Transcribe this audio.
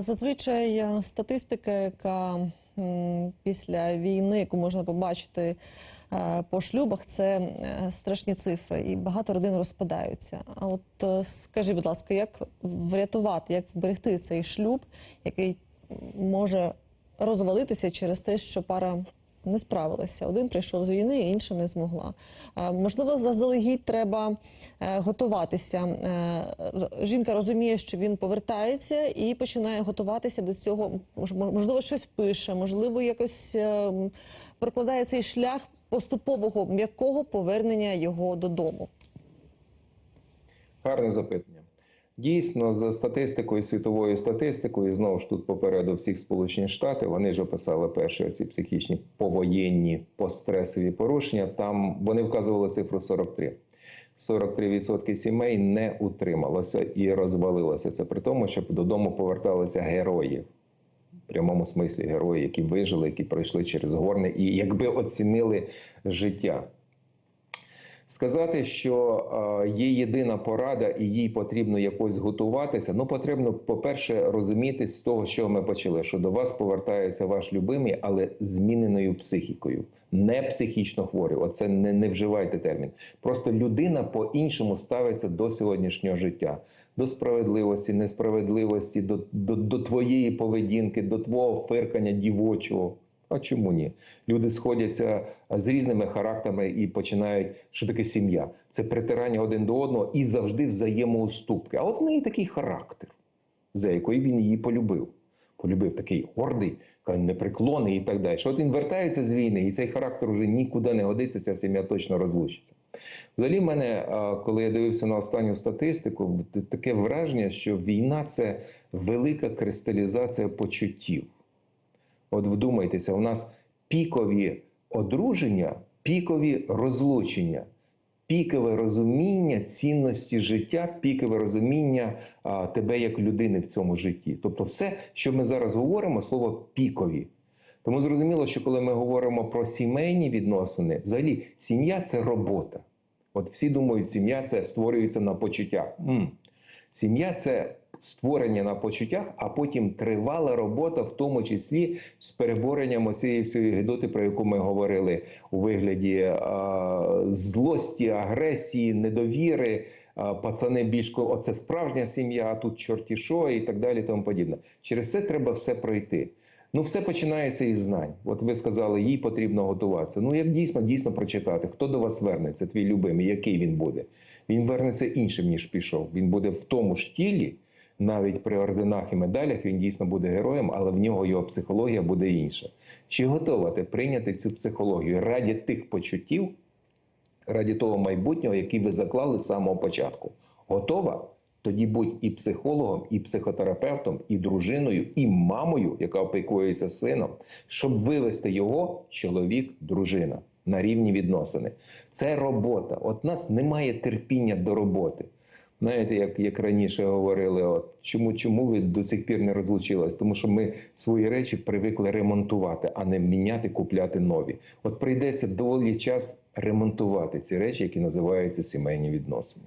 Зазвичай е, статистика, яка після війни, яку можна побачити е, по шлюбах, це е, страшні цифри, і багато родин розпадаються. А от скажіть, будь ласка, як врятувати, як вберегти цей шлюб, який може розвалитися через те, що пара не справилася. Один прийшов з війни, інша не змогла. Можливо, заздалегідь треба е, готуватися. Е, Жінка розуміє, що він повертається і починає готуватися до цього. Можливо, щось пише, можливо, якось е, прокладає цей шлях поступового м'якого повернення його додому. Гарне запитання. Дійсно, за статистикою, світовою статистикою, знову ж тут попереду всіх Сполучені Штати, вони ж описали перші ці психічні повоєнні постресові порушення. Там вони вказували цифру 43. 43% сімей не утрималося і розвалилося. Це при тому, щоб додому поверталися герої. В прямому смислі герої, які вижили, які пройшли через горне і якби оцінили життя. Сказати, що е, є єдина порада, і їй потрібно якось готуватися. Ну, потрібно, по-перше, розуміти з того, що ми почали, що до вас повертається ваш любимий, але зміненою психікою, не психічно хворий. Оце не, не вживайте термін. Просто людина по-іншому ставиться до сьогоднішнього життя, до справедливості, несправедливості, до, до, до твоєї поведінки, до твого фиркання дівочого. А чому ні? Люди сходяться з різними характерами і починають, що таке сім'я. Це притирання один до одного і завжди взаємоуступки. А от в неї такий характер, за якою він її полюбив. Полюбив такий гордий, каже, непреклонний і так далі. Що от він вертається з війни, і цей характер вже нікуди не годиться, ця сім'я точно розлучиться. Взагалі, в мене, коли я дивився на останню статистику, таке враження, що війна це велика кристалізація почуттів. От вдумайтеся, у нас пікові одруження, пікові розлучення, пікове розуміння цінності життя, пікове розуміння а, тебе як людини в цьому житті. Тобто, все, що ми зараз говоримо, слово пікові. Тому зрозуміло, що коли ми говоримо про сімейні відносини, взагалі сім'я це робота. От всі думають, сім'я це створюється на почуттях. Сім'я це створення на почуттях, а потім тривала робота, в тому числі з переборенням цієї всієї гидоти, про яку ми говорили у вигляді а, злості, агресії, недовіри. А, Пацани більш оце справжня сім'я, а тут чорті що і так далі. Тому подібне. Через це треба все пройти. Ну, все починається із знань. От ви сказали, їй потрібно готуватися. Ну, як дійсно, дійсно прочитати, хто до вас вернеться, твій любимий, який він буде. Він вернеться іншим, ніж пішов. Він буде в тому ж тілі, навіть при орденах і медалях він дійсно буде героєм, але в нього його психологія буде інша. Чи готова ти прийняти цю психологію раді тих почуттів, раді того майбутнього, який ви заклали з самого початку? Готова? Тоді будь і психологом, і психотерапевтом, і дружиною, і мамою, яка опікується сином, щоб вивести його чоловік, дружина на рівні відносини. Це робота. От нас немає терпіння до роботи. Знаєте, як, як раніше говорили, от чому, чому ви до сих пір не розлучились? Тому що ми свої речі привикли ремонтувати, а не міняти, купляти нові. От прийдеться доволі час ремонтувати ці речі, які називаються сімейні відносини.